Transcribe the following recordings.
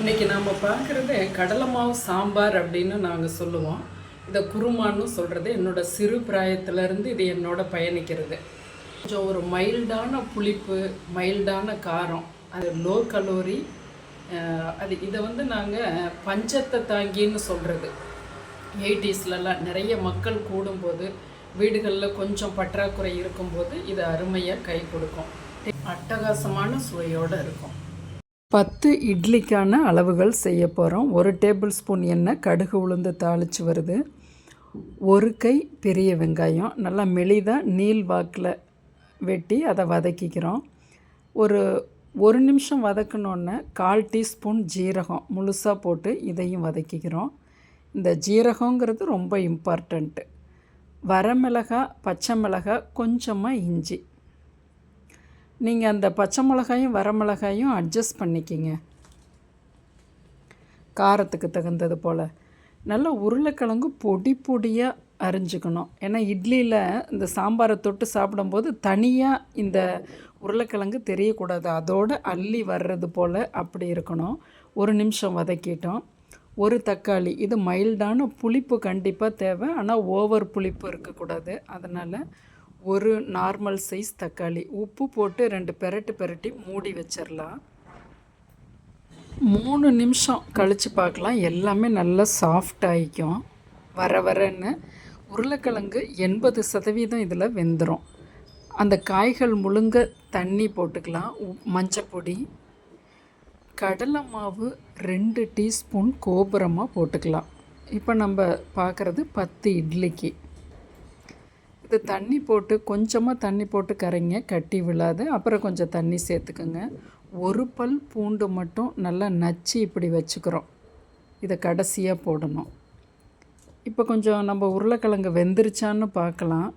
இன்னைக்கு நாம் பார்க்குறது கடலை மாவு சாம்பார் அப்படின்னு நாங்கள் சொல்லுவோம். இதை குருமான்னு சொல்கிறது என்னோட சிறு பிராயத்திலேருந்து இது என்னோட பயணிக்கிறது. கொஞ்சம் ஒரு மைல்டான புளிப்பு மைல்டான காரம் அது லோ கலோரி அது இதை வந்து நாங்கள் பஞ்சத்தை தாங்கின்னு சொல்கிறது எயிட்டிஸ்லலாம் நிறைய மக்கள் கூடும்போது வீடுகளில் கொஞ்சம் பற்றாக்குறை இருக்கும்போது இது அருமையாக கை கொடுக்கும். அட்டகாசமான சுவையோடு இருக்கும். பத்து இட்லிக்கான அளவுகள் செய்ய போகிறோம் ஒரு டேபிள் ஸ்பூன் எண்ணெய் கடுகு உளுந்து தாளித்து வருது. ஒரு கை பெரிய வெங்காயம் நல்லா மெலிதாக நீல் வாக்கில் வெட்டி அதை வதக்கிக்கிறோம். ஒரு ஒரு நிமிஷம் வதக்கினோன்னே கால் டீஸ்பூன் ஜீரகம் முழுசாக போட்டு இதையும் வதக்கிக்கிறோம். இந்த ஜீரகங்கிறது ரொம்ப இம்பார்ட்டண்ட்டு வரமிளகாய் பச்சை மிளகாய் கொஞ்சமாக இஞ்சி. நீங்கள் அந்த பச்சை மிளகாயும் வரமிளகாயும் அட்ஜஸ்ட் பண்ணிக்கிங்க. காரத்துக்கு தகுந்தது போல். நல்லா உருளைக்கிழங்கு பொடி பொடியாக அரிஞ்சுக்கணும். ஏன்னா இட்லியில் இந்த சாம்பாரை தொட்டு சாப்பிடும்போது தனியாக இந்த உருளைக்கிழங்கு தெரியக்கூடாது. அதோடு அள்ளி வர்றது போல் அப்படி இருக்கணும். ஒரு நிமிஷம் வதக்கிட்டோம். ஒரு தக்காளி. இது மைல்டான புளிப்பு கண்டிப்பாக தேவை. ஆனால் ஓவர் புளிப்பு இருக்கக்கூடாது. அதனால் ஒரு நார்மல் சைஸ் தக்காளி. உப்பு போட்டு ரெண்டு பெரட்டு பெரட்டி மூடி வச்சிடலாம் மூணு நிமிஷம் கழித்து பார்க்கலாம். எல்லாமே நல்லா சாஃப்ட் ஆகிக்கும் வர வரன்னு உருளைக்கிழங்கு எண்பது சதவீதம் இதில் வெந்துடும் அந்த காய்கள் முழுங்க தண்ணி போட்டுக்கலாம். மஞ்சப்பொடி கடலை மாவு ரெண்டு டீஸ்பூன் கோபுரமாக போட்டுக்கலாம். இப்போ நம்ம பார்க்குறது பத்து இட்லிக்கு. இது தண்ணி போட்டு கொஞ்சமாக தண்ணி போட்டு கரைங்க கட்டி விழாது. அப்புறம் கொஞ்சம் தண்ணி சேர்த்துக்குங்க. ஒரு பல் பூண்டு மட்டும் நல்லா நச்சு இப்படி வச்சுக்கிறோம். இதை கடைசியாக போடணும். இப்போ கொஞ்சம் நம்ம உருளைக்கிழங்கு வெந்துருச்சான்னு பார்க்கலாம்.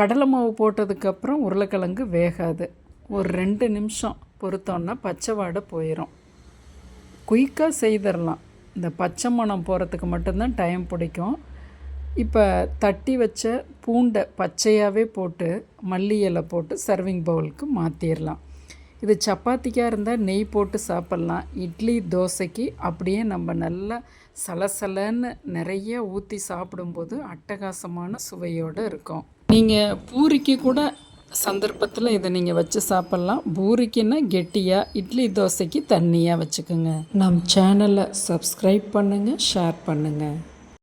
கடலை மாவு போட்டதுக்கப்புறம் உருளைக்கிழங்கு வேகாது. ஒரு ரெண்டு நிமிஷம் பொறுத்தோன்னா பச்சை வாடை போயிடும் குயிக்காக செய்திடலாம். இந்த பச்சை மணம் போகிறதுக்கு மட்டும்தான் டைம் பிடிக்கும். இப்போ தட்டி வச்ச பூண்டை பச்சையாகவே போட்டு மல்லி இலை போட்டு சர்விங் பவுலுக்கு மாற்றிடலாம் இது சப்பாத்திக்காக இருந்தால் நெய் போட்டு சாப்பிட்லாம். இட்லி தோசைக்கு அப்படியே நம்ம நல்லா சலசலன்னு நிறைய ஊற்றி சாப்பிடும்போது அட்டகாசமான சுவையோடு இருக்கும். நீங்கள் பூரிக்கு கூட சந்தர்ப்பத்தில் இதை நீங்கள் வச்சு சாப்பிட்லாம். பூரிக்குன்னா கெட்டியாக இட்லி தோசைக்கு தண்ணியாக வச்சுக்கோங்க. நம் சேனலை சப்ஸ்கிரைப் பண்ணுங்கள் ஷேர் பண்ணுங்கள்